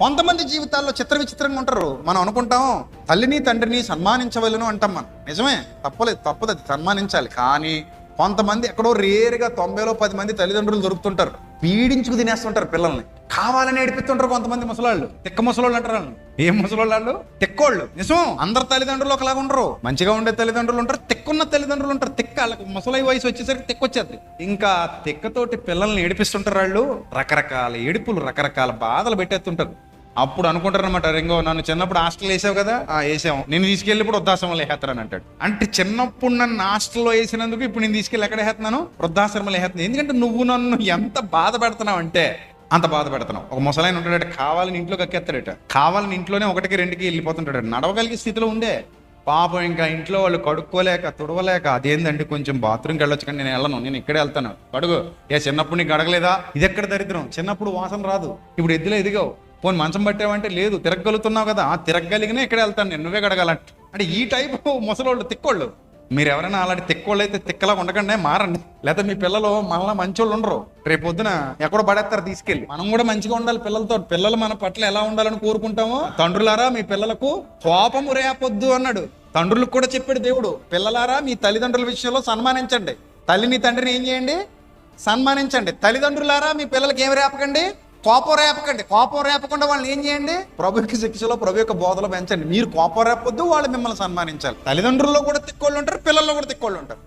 కొంతమంది జీవితాల్లో చిత్ర విచిత్రంగా ఉంటారు. మనం అనుకుంటాం తల్లిని తండ్రిని సన్మానించవలను అంటాం మనం. నిజమే తప్పలేదు తప్పదు అది సన్మానించాలి. కానీ కొంతమంది ఎక్కడో రేరుగా తొంభైలో పది మంది తల్లిదండ్రులు దొరుకుతుంటారు. పీడించుకు తినేస్తుంటారు పిల్లల్ని. కావాలని ఏడిపిస్తుంటారు కొంతమంది ముసలాళ్ళు. తిక్క ముసలోళ్ళు అంటారు వాళ్ళు ఏం ముసలోళ్ళు వాళ్ళు? తిక్కోళ్ళు. నిజం. అందరు తల్లిదండ్రులు ఒకలాగా ఉండరు. మంచిగా ఉండే తల్లిదండ్రులు ఉంటారు తిక్కున్న తల్లిదండ్రులు ఉంటారు. తిక్క వాళ్ళకి ముసలై వయసు వచ్చేసరికి తిక్కొచ్చేది ఇంకా తిక్కతోటి పిల్లల్ని ఏడిపిస్తుంటారు వాళ్ళు. రకరకాల ఏడుపులు రకరకాల బాధలు పెట్టేస్తుంటారు. అప్పుడు అనుకుంటారనమాట రింగో నన్ను చిన్నప్పుడు హాస్టల్ వేసావు కదా ఆ వేసాము నేను తీసుకెళ్ళి ఇప్పుడు వృద్ధాశ్రమంలో వేసేస్తారని అంటాడు. అంటే చిన్నప్పుడు నన్ను హాస్టల్లో వేసినందుకు ఇప్పుడు నేను తీసుకెళ్ళి ఎక్కడ వేస్తున్నాను? వృద్ధాశ్రమంలో వేస్తున్నాను ఎందుకంటే నువ్వు నన్ను ఎంత బాధ పెడుతున్నావు అంటే అంత బాధ పెడుతున్నావు. ఒక ముసలాయన ఉంటాడట కావాలని ఇంట్లో కక్కేస్తాడట కావాలని ఇంట్లోనే ఒకటికి రెండుకి వెళ్ళిపోతుంటాడు నడవగలిగే స్థితిలో ఉండే. పాపం ఇంకా ఇంట్లో వాళ్ళు కడుక్కోలేక తుడవలేక అదేందండి కొంచెం బాత్రూమ్కి వెళ్ళొచ్చు కానీ నేను వెళ్ళను. నేను ఇక్కడే వెళ్తాను. కడుగు. ఏ చిన్నప్పుడు నీకు అడగలేదా? ఇది ఎక్కడ దరిద్రం? చిన్నప్పుడు వాసన రాదు. ఇప్పుడు ఎద్దులో ఎదిగావు. పోని మంచం పట్టావంటే లేదు తిరగలుగుతున్నావు కదా ఆ తిరగలిగినా ఇక్కడే వెళ్తాను నేను నువ్వే కడగాలంట అంటే ఈ టైపు ముసలోళ్ళు తిక్కోళ్ళు. మీరు ఎవరైనా అలాంటి తిక్కోళ్ళు అయితే తిక్కలా ఉండకండి మారండి. లేకపోతే మీ పిల్లలు మళ్ళీ మంచోళ్ళు ఉండరు. రేపు పొద్దున ఎక్కడో పడేస్తారు తీసుకెళ్ళి. మనం కూడా మంచిగా ఉండాలి పిల్లలతో. పిల్లలు మన పట్ల ఎలా ఉండాలని కోరుకుంటామో తండ్రులారా మీ పిల్లలకు కోపము రేపొద్దు అన్నాడు. తండ్రులకు కూడా చెప్పాడు దేవుడు పిల్లలారా మీ తల్లిదండ్రుల విషయంలో సన్మానించండి. తల్లిని తండ్రిని ఏం చేయండి? సన్మానించండి. తల్లిదండ్రులారా మీ పిల్లలకి ఏం రేపకండి? కోపం రేపకండి కోపం రేపకుండా వాళ్ళని ఏం చేయండి? ప్రభు యొక్క శిక్షలో ప్రభు యొక్క బోధలు పెంచండి. మీరు కోపం రేపొద్దు వాళ్ళు మిమ్మల్ని సన్మానించాలి. తల్లిదండ్రుల్లో కూడా తిక్కోళ్ళు ఉంటారు పిల్లల్లో కూడా తిక్కోళ్ళు ఉంటారు.